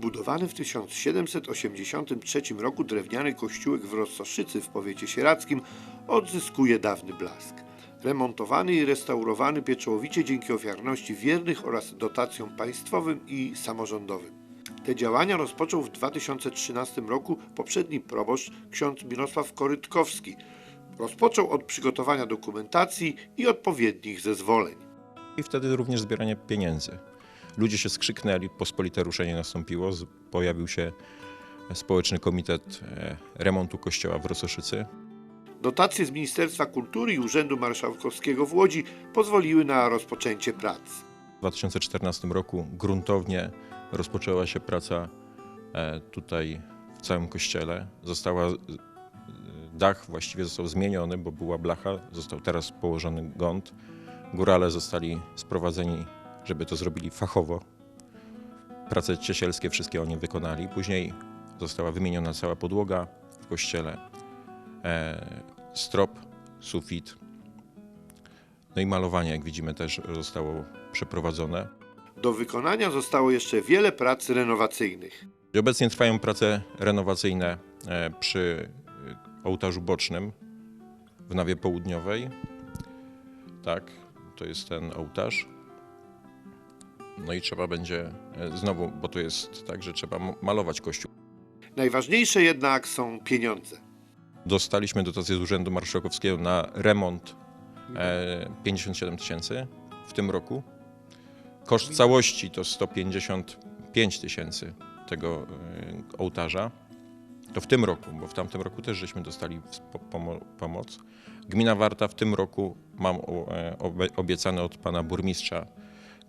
Wybudowany w 1783 roku drewniany kościółek w Rossoszycy w powiecie sieradzkim odzyskuje dawny blask. Remontowany i restaurowany pieczołowicie dzięki ofiarności wiernych oraz dotacjom państwowym i samorządowym. Te działania rozpoczął w 2013 roku poprzedni proboszcz ksiądz Mirosław Korytkowski. Rozpoczął od przygotowania dokumentacji i odpowiednich zezwoleń. I wtedy również zbieranie pieniędzy. Ludzie się skrzyknęli, pospolite ruszenie nastąpiło, pojawił się społeczny komitet e, remontu kościoła w Rososzycy. Dotacje z Ministerstwa Kultury i Urzędu Marszałkowskiego w Łodzi pozwoliły na rozpoczęcie prac. W 2014 roku gruntownie rozpoczęła się praca e, tutaj w całym kościele. Została, e, dach właściwie został zmieniony, bo była blacha, został teraz położony gąd. Górale zostali sprowadzeni, żeby to zrobili fachowo. Prace ciesielskie wszystkie oni wykonali. Później została wymieniona cała podłoga w kościele, e, strop, sufit. No i malowanie, jak widzimy, też zostało przeprowadzone. Do wykonania zostało jeszcze wiele prac renowacyjnych. Obecnie trwają prace renowacyjne e, przy e, ołtarzu bocznym w nawie południowej. Tak, to jest ten ołtarz. No i trzeba będzie e, znowu, bo to jest tak, że trzeba malować kościół. Najważniejsze jednak są pieniądze. Dostaliśmy dotację z Urzędu Marszałkowskiego na remont e, 57 tysięcy w tym roku. Koszt całości to 155 tysięcy tego e, ołtarza. To w tym roku, bo w tamtym roku też żeśmy dostali pomoc. Gmina Warta w tym roku mam e, obiecane od pana burmistrza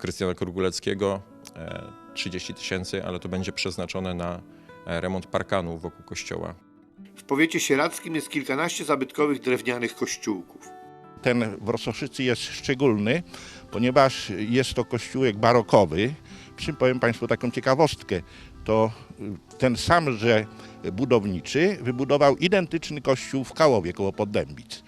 Krystiana Korguleckiego e, 30 tysięcy, ale to będzie przeznaczone na e, remont parkanu wokół kościoła. W powiecie sieradzkim jest kilkanaście zabytkowych drewnianych kościółków. Ten w Rososzycy jest szczególny, ponieważ jest to kościółek barokowy. Przy powiem Państwu taką ciekawostkę. To y, ten samże budowniczy wybudował identyczny kościół w Kałowie koło Poddębic.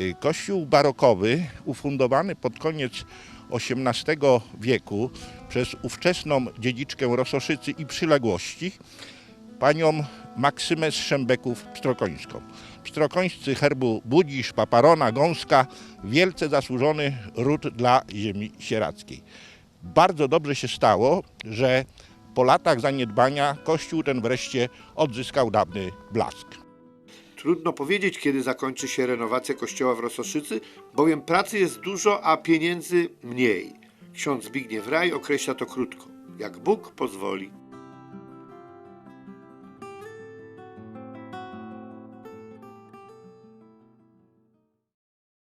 Y, Kościół barokowy ufundowany pod koniec XVIII wieku przez ówczesną dziedziczkę Rososzycy i przyległości, panią Maksymę Strzembeków-Pstrokońską. Pstrokońscy herbu Budzisz, Paparona, Gąska, wielce zasłużony ród dla ziemi sieradzkiej. Bardzo dobrze się stało, że po latach zaniedbania kościół ten wreszcie odzyskał dawny blask. Trudno powiedzieć, kiedy zakończy się renowacja kościoła w Rososzycy, bowiem pracy jest dużo, a pieniędzy mniej. Ksiądz Zbigniew Raj określa to krótko. Jak Bóg pozwoli.